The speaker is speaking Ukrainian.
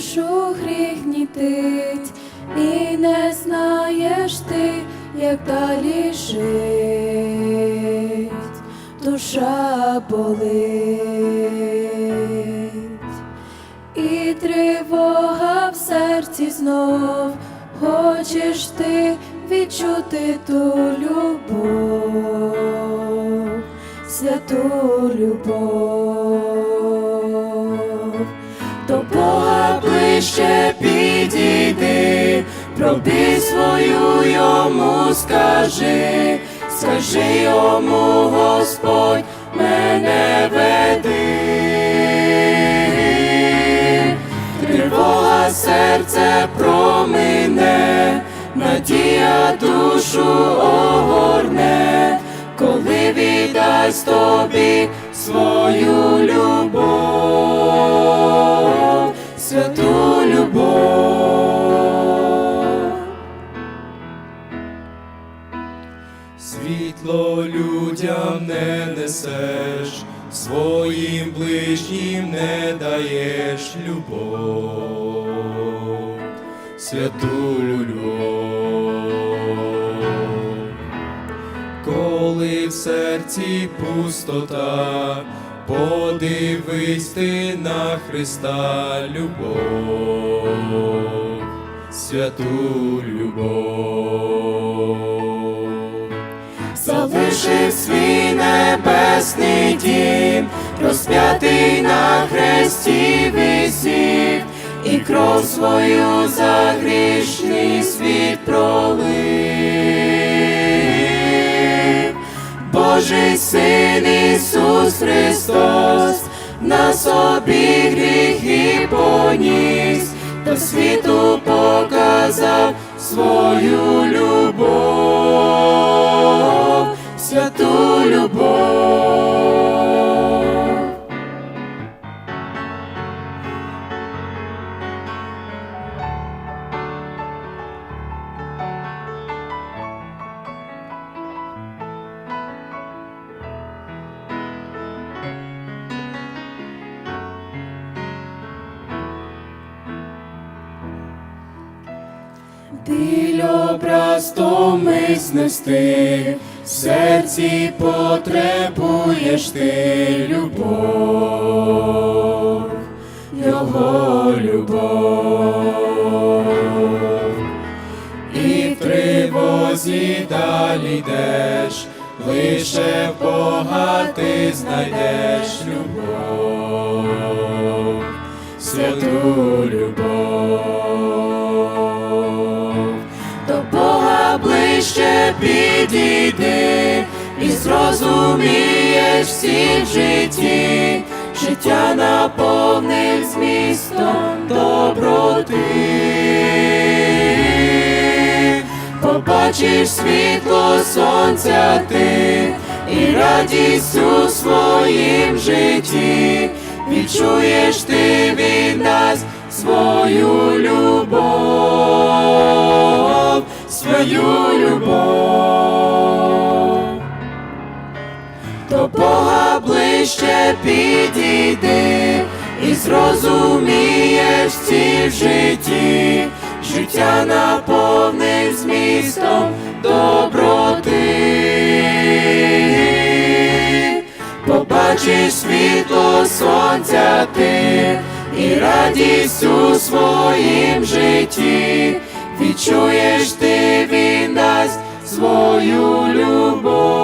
душу гріх гнітить, і не знаєш ти, як далі жить, душа болить, і тривога в серці знов, хочеш ти відчути ту любов, святу любов, Бога ближче підійди, про біль свою йому скажи, скажи йому, Господь, мене веди. Тривога серце промине, надія душу огорне, коли віддасть тобі свою Світло людям не несеш, своїм ближнім не даєш любов, святу любов. Коли в серці пустота, подивись ти на Христа любов, святу любов. Залишив свій небесний дім, розп'ятий на хресті висів, і кров свою за грішний світ пролив. Божий син Ісус Христос на собі гріхи поніс, до світу показав свою любов, Біль образ ми знести, в серці потребуєш ти любов, його любов, І в тривозі далі йдеш, лише в Бога ти знайдеш любов, святу любов. Ближче підійди і зрозумієш всі житті, життя наповнив змістом доброти. Побачиш світло сонця ти і радість у своїм житті, відчуєш ти він дасть свою любов, любов. До Бога ближче підійди і зрозумієш всі в житті, життя наповнив змістом доброти. Побачиш світло сонця ти і радість у своїм житті, відчуєш ти він дасть свою любов.